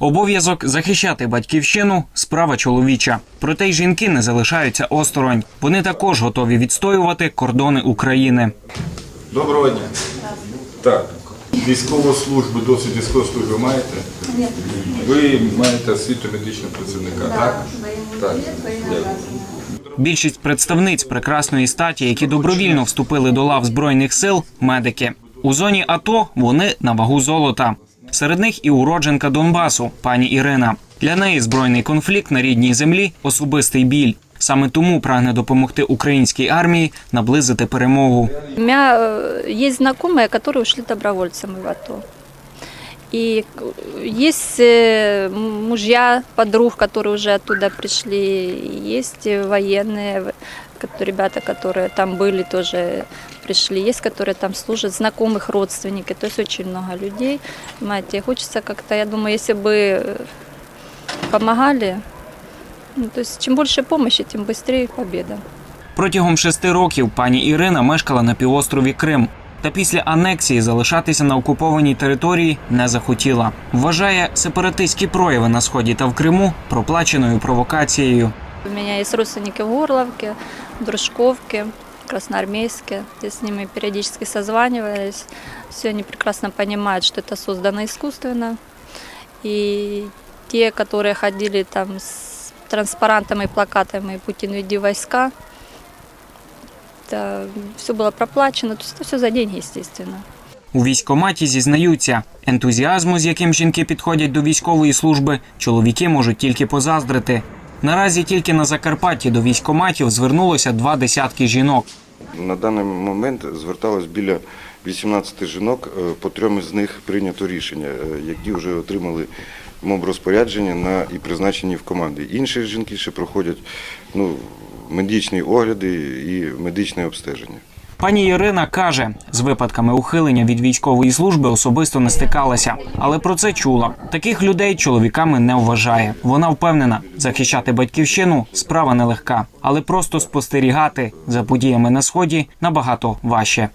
Обов'язок захищати батьківщину справа чоловіча. Проте й жінки не залишаються осторонь. Вони також готові відстоювати кордони України. Доброго дня. Так. Військову службу, досвід військової служби маєте? Ні. Ви маєте освіту медичного працівника, так? Так. Більшість представниць прекрасної статі, які добровільно вступили до лав збройних сил, медики. У зоні АТО вони на вагу золота. Серед них і уродженка Донбасу, пані Ірина. Для неї збройний конфлікт на рідній землі особистий біль. Саме тому прагне допомогти українській армії наблизити перемогу. У меня э, есть знакомые, которые ушли добровольцами в АТО. И к- есть э, м- мужья, подруг, которые уже оттуда пришли, есть э, военные, в- кото- ребята, которые там были, тоже пришли, есть, которые там служат, знакомых, родственники, то есть очень много людей. Понимаете, и хочется как-то, я думаю, если бы э, помогали, ну, то есть чем больше помощи, тем быстрее победа. Протягом шести років пані Ірина мешкала на півострові Крим. Та після анексії залишатися на окупованій території не захотіла. Вважає сепаратистські прояви на сході та в Криму проплаченою провокацією. У меня есть родственники в Горловке, в Дружковке, Красноармейске. Я с ними периодически созваниваюсь. Все они прекрасно понимают, что это создано искусственно. И те, которые ходили там с транспарантами и плакатами «Путин, веди войска», это все было проплачено. То есть это все за деньги, естественно. У військкоматі зізнаються, ентузіазму, з яким жінки підходять до військової служби, чоловіки можуть тільки позаздрити. Наразі тільки на Закарпатті до військкоматів звернулося два десятки жінок. На даний момент зверталось біля 18 жінок, е, по трьом з них прийнято рішення, е, які вже отримали моб-розпорядження на і призначені в команди. Інші жінки ще проходять ну, медичні огляди і медичне обстеження. Пані Ірина каже, з випадками ухилення від військової служби особисто не стикалася, але про це чула. Таких людей чоловіками не вважає. Вона впевнена, захищати батьківщину справа нелегка, але просто спостерігати за подіями на сході набагато важче.